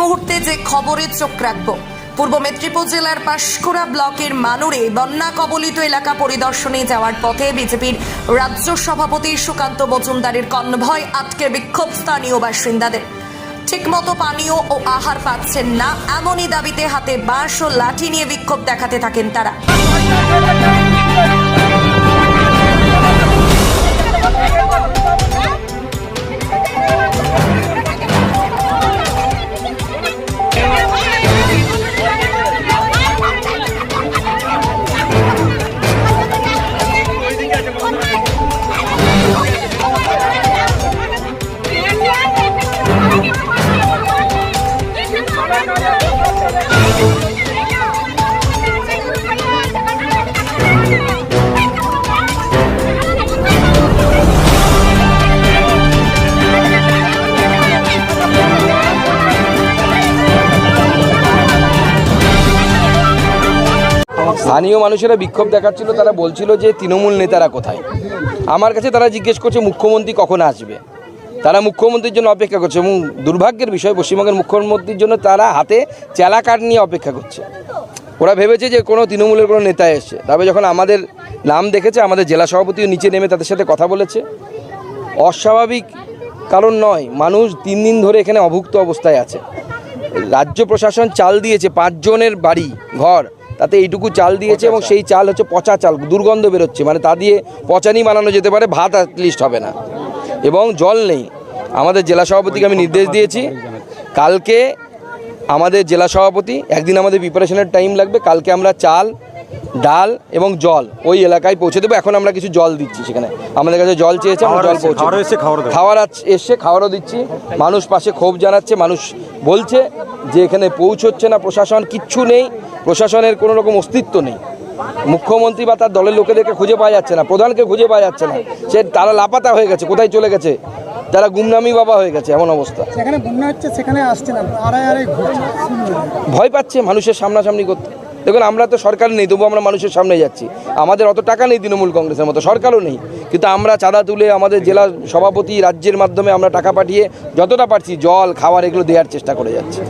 মুহূর্তে যে খবরে চোখ রাখব। পূর্ব মেদিনীপুর জেলার পাঁশকুড়া ব্লকের মানুরে বন্যা কবলিত এলাকা পরিদর্শনে যাওয়ার পথে বিজেপির রাজ্য সভাপতি সুকান্ত মজুমদারের কনভয় আটকে বিক্ষোভ স্থানীয় বাসিন্দাদের। ঠিকমতো পানীয় ও আহার পাচ্ছেন না, এমনই দাবিতে হাতে বাঁশ ও লাঠি নিয়ে বিক্ষোভ দেখাতে থাকেন তারা। স্থানীয় মানুষেরা বিক্ষোভ দেখাচ্ছিল, তারা বলছিল যে তৃণমূল নেতারা কোথায়? আমার কাছে তারা জিজ্ঞেস করছে মুখ্যমন্ত্রী কখন আসবে? তারা মুখ্যমন্ত্রীর জন্য অপেক্ষা করছে এবং দুর্ভাগ্যের বিষয়, পশ্চিমবঙ্গের মুখ্যমন্ত্রীর জন্য তারা হাতে চেলা কাঠ নিয়ে অপেক্ষা করছে। ওরা ভেবেছে যে কোনো তৃণমূলের কোনো নেতা এসছে। তবে যখন আমাদের নাম দেখেছে, আমাদের জেলা সভাপতিও নিচে নেমে তাদের সাথে কথা বলেছে। অস্বাভাবিক কারণ নয়, মানুষ তিন দিন ধরে এখানে অভুক্ত অবস্থায় আছে। রাজ্য প্রশাসন চাল দিয়েছে, পাঁচজনের বাড়ি, ঘর তাতে এইটুকু চাল দিয়েছে এবং সেই চাল হচ্ছে পচা চাল দুর্গন্ধ বেরোচ্ছে। মানে তা দিয়ে পচানি বানানো যেতে পারে ভাত লিস্ট হবে না। এবং জল নেই। আমাদের জেলা সভাপতিকে আমি নির্দেশ দিয়েছি। কালকে আমাদের জেলা সভাপতি একদিন আমাদের প্রিপারেশনের টাইম লাগবে কালকে আমরা চাল ডাল এবং জল ওই এলাকায় পৌঁছে দেবো। এখন আমরা কিছু জল দিচ্ছি সেখানে। আমাদের কাছে জল চেয়েছে আমরা জল পৌঁছে। খাওয়ার এসছে খাওয়ারও দিচ্ছি। মানুষ পাশে ক্ষোভ জানাচ্ছে মানুষ বলছে। যে এখানে পৌঁছচ্ছে না প্রশাসন কিচ্ছু নেই। প্রশাসনের কোনো রকম অস্তিত্ব নেই। মুখ্যমন্ত্রী বা তার দলের লোকেদেরকে খুঁজে পাওয়া যাচ্ছে না প্রধানকে খুঁজে পাওয়া যাচ্ছে না। সে তারা লাপাতা হয়ে গেছে কোথায় চলে গেছে? তারা গুমনামি বাবা হয়ে গেছে এমন অবস্থা। হচ্ছে সেখানে আসছে না ভয় পাচ্ছে মানুষের সামনাসামনি করতে। দেখুন, আমরা তো সরকার নেই তবু আমরা মানুষের সামনে যাচ্ছি। আমাদের অত টাকা নেই তৃণমূল কংগ্রেসের মতো, সরকারও নেই। কিন্তু আমরা চাঁদা তুলে আমাদের জেলা সভাপতি রাজ্যের মাধ্যমে আমরা টাকা পাঠিয়ে যতটা পারছি জল, খাবার এগুলো দেওয়ার চেষ্টা করে যাচ্ছি।